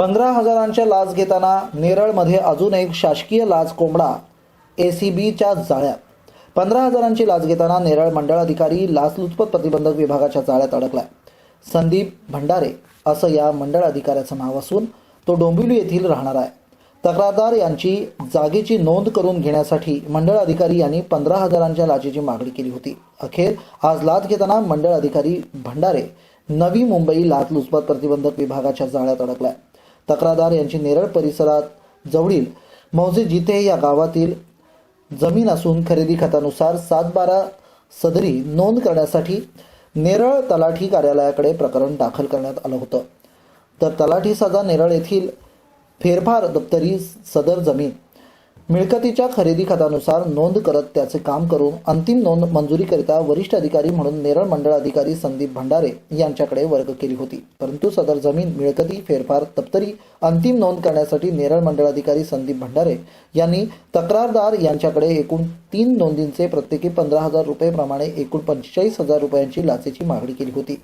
पंधरा हजारांच्या लाच घेताना नेरळमध्ये अजून एक शासकीय लाच कोंबडा ए सी बीच्या जाळ्यात. पंधरा हजारांची लाच घेताना नेरळ मंडळ अधिकारी लाचलुचपत प्रतिबंधक विभागाच्या जाळ्यात अडकलाय. संदीप भंडारे असं या मंडळ अधिकाऱ्याचं नाव असून तो डोंबिवली येथील राहणार आहे. तक्रारदार यांची जागेची नोंद करून घेण्यासाठी मंडळ अधिकारी यांनी पंधरा हजारांच्या लाचेची मागणी केली होती. अखेर आज लाच घेताना मंडळ अधिकारी भंडारे नवी मुंबई लाचलुचपत प्रतिबंधक विभागाच्या जाळ्यात अडकलाय. तक्रारदार यांची नेरळ परिसरात जवळील मौजे जिथे या गावातील जमीन असून खरेदी खतानुसार सात बारा सदरी नोंद करण्यासाठी नेरळ तलाठी कार्यालयाकडे प्रकरण दाखल करण्यात आलं होतं. तर तलाठी सजा नेरळ येथील फेरफार दप्तरी सदर जमीन मिळकतीच्या खरेदी खतानुसार नोंद करत त्याचे काम करून अंतिम नोंद मंजुरीकरिता वरिष्ठ अधिकारी म्हणून नेरळ मंडळ अधिकारी संदीप भंडारे यांच्याकडे वर्ग केली होती. परंतु सदर जमीन मिळकती फेरफार तप्तरी अंतिम नोंद करण्यासाठी नेरळ मंडळ अधिकारी संदीप भंडारे यांनी तक्रारदार यांच्याकडे एकूण तीन नोंदींचे प्रत्येकी पंधरा हजार रुपये प्रमाणे एकूण पंचेचाळीस हजार रुपयांची लाचेची मागणी केली होती.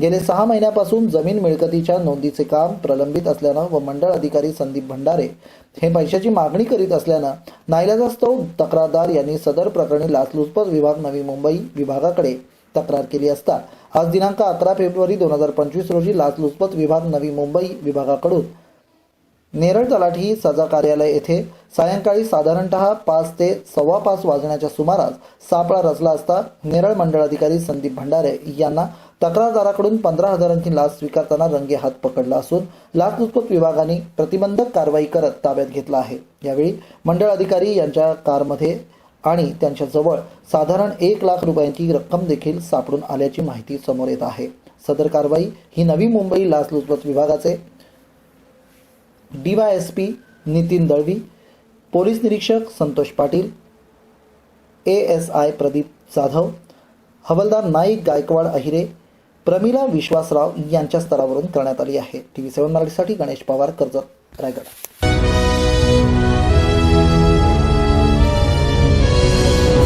गेले सहा महिन्यापासून जमीन मिळकतीच्या नोंदीचे काम प्रलंबित असल्यानं व मंडळ अधिकारी संदीप भंडारे हे पैशाची मागणी करीत असल्यानं नाईलाजास्तव तक्रारदार यांनी सदर प्रकरणी लाचलुचपत विभाग नवी मुंबई विभागाकडे तक्रार केली असता. आज दिनांक अकरा फेब्रुवारी दोन हजार पंचवीस रोजी लाचलुचपत विभाग नवी मुंबई विभागाकडून नेरळ तलाठी सजा कार्यालय येथे सायंकाळी साधारणतः पाच ते सव्वा पाच वाजण्याच्या सुमारास सापळा रचला असता नेरळ मंडळ अधिकारी संदीप भंडारे यांना तक्रारदाराकडून पंधरा हजारांची लाच स्वीकारताना रंगे हात पकडला असून लाचलुचपत विभागाने प्रतिबंधक कारवाई करत ताब्यात घेतला आहे. यावेळी मंडळ अधिकारी यांच्या कारमध्ये आणि त्यांच्या जवळ साधारण एक लाख रुपयांची रक्कम देखील सापडून आल्याची माहिती समोर येत आहे. सदर कारवाई ही नवी मुंबई लाचलुचपत विभागाचे डीवायएसपी नितीन दळवी पोलीस निरीक्षक Santosh Patil A S I Pradeep Jadhav हवलदार नाईक गायकवाड अहिरे प्रमिला विश्वासराव यांच्या स्तरावरून करण्यात आली आहे. टी व्ही सेव्हन मराठीसाठी गणेश पवार कर्जत रायगड.